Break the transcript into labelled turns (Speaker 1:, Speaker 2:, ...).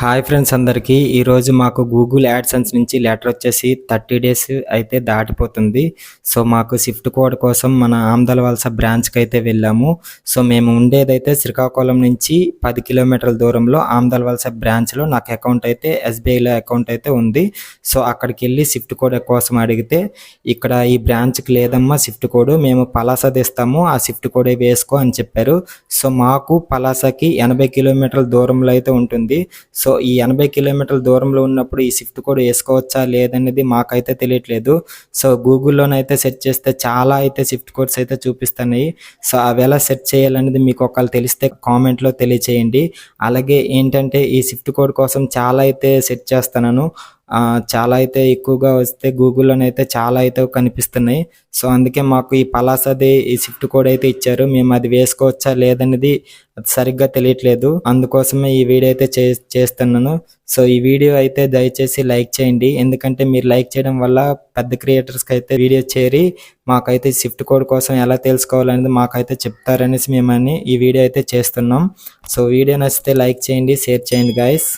Speaker 1: Hi friends అందరికీ. ఈరోజు మాకు గూగుల్ యాడ్సెన్స్ నుంచి లెటర్ వచ్చేసి థర్టీ డేస్ అయితే దాటిపోతుంది. సో మాకు షిఫ్ట్ కోడ్ కోసం మన ఆమ్దలవలస బ్రాంచ్కి అయితే వెళ్ళాము. సో మేము ఉండేదైతే శ్రీకాకుళం నుంచి పది కిలోమీటర్ల దూరంలో ఆమ్దలవలస బ్రాంచ్లో నాకు అకౌంట్ అయితే ఎస్బీఐలో అకౌంట్ అయితే ఉంది. సో అక్కడికి వెళ్ళి షిఫ్ట్ కోడ్ కోసం అడిగితే ఇక్కడ ఈ బ్రాంచ్కి లేదమ్మా షిఫ్ట్ కోడ్ మేము పలాసది తెస్తాము ఆ షిఫ్ట్ కోడే వేసుకో అని చెప్పారు. సో మాకు పలాసకి ఎనభై కిలోమీటర్ల దూరంలో అయితే ఉంటుంది. సో సో ఈ ఎనభై కిలోమీటర్ల దూరంలో ఉన్నప్పుడు ఈ షిఫ్ట్ కోడ్ వేసుకోవచ్చా లేదనేది మాకైతే తెలియట్లేదు. సో గూగుల్లోనైతే సెర్చ్ చేస్తే చాలా అయితే షిఫ్ట్ కోడ్స్ అయితే చూపిస్తున్నాయి. సో అవి ఎలా సెర్చ్ చేయాలనేది మీకు ఒకవేళ తెలిస్తే కామెంట్లో తెలియచేయండి. అలాగే ఏంటంటే ఈ షిఫ్ట్ కోడ్ కోసం చాలా అయితే సెర్చ్ చేస్తున్నాను. చాలా అయితే ఎక్కువగా వస్తే గూగుల్లోనైతే చాలా అయితే కనిపిస్తున్నాయి. సో అందుకే మాకు ఈ పలాసది ఈ షిఫ్ట్ కోడ్ అయితే ఇచ్చారు. మేము అది వేసుకోవచ్చా లేదనేది సరిగ్గా తెలియట్లేదు. అందుకోసమే ఈ వీడియో అయితే చే చేస్తున్నాను. సో ఈ వీడియో అయితే దయచేసి లైక్ చేయండి. ఎందుకంటే మీరు లైక్ చేయడం వల్ల పెద్ద క్రియేటర్స్కి అయితే వీడియో చేరి మాకైతే షిఫ్ట్ కోడ్ కోసం ఎలా తెలుసుకోవాలనేది మాకైతే చెప్తారనేసి మేమని ఈ వీడియో అయితే చేస్తున్నాం. సో వీడియో నచ్చితే లైక్ చేయండి షేర్ చేయండి గాయస్